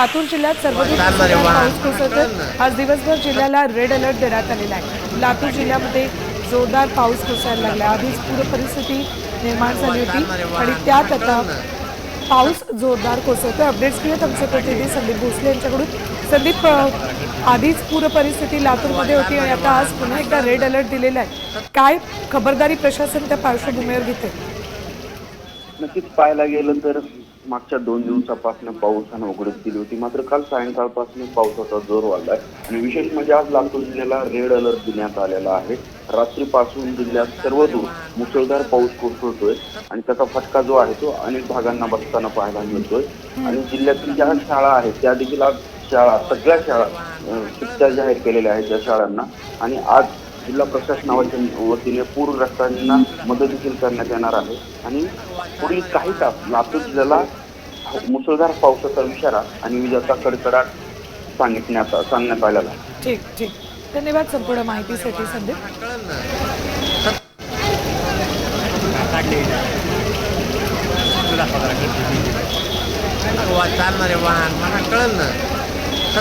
लातूर जिल्ह्यात सर्वदूर पाऊस कोसळतोय. आज दिवसभर जिल्ह्याला रेड अलर्ट देण्यात आलेला आहे. लातूर जिल्ह्यामध्ये जोरदार पाऊस कोसळायला लागला आधीच पूर परिस्थिती निर्माण झाली होती. आणि त्यात आता पाऊस जोरदार कोसळतोय. अपडेट्स घेऊयात आमचे प्रतिनिधी संदीप भोसले यांच्याकडून. संदीप आधीच पूर परिस्थिती लातूरमध्ये होती आणि आता आज पुन्हा एकदा रेड अलर्ट दिलेला आहे. काय खबरदारी प्रशासन त्या पार्श्वभूमीवर घेते? नक्कीच पाहायला गेलं तर मागच्या दोन दिवसापासून पावसानं उघडीप दिली होती. मात्र काल सायंकाळपासून पावसाचा जोर वाढलाय. आणि विशेष म्हणजे आज लातूर जिल्ह्याला रेड अलर्ट देण्यात आलेला आहे. रात्रीपासून जिल्ह्यात सर्वदूर मुसळधार पाऊस कोसळतोय आणि त्याचा फटका जो आहे तो अनेक भागांना बसताना पाहायला मिळतोय. आणि जिल्ह्यातील ज्या शाळा आहेत त्या देखील आज शाळा सगळ्या शाळा सुट्ट्या जाहीर केलेल्या आहेत त्या शाळांना. आणि आज जिल्हा प्रशासनाच्या वतीने पूरग्रस्तांना मदत देखील करण्यात येणार आहे. आणि पुढील काही तास लातूर जिल्ह्याला मुसळधार पावसाचा इशारा आणि विजाचा कडकडाट सांगितण्यात सांगण्यात आलेला ठीक ठीक. धन्यवाद संपूर्ण माहितीसाठी संदीप. चालणारे वाहन. मला कळलं ना.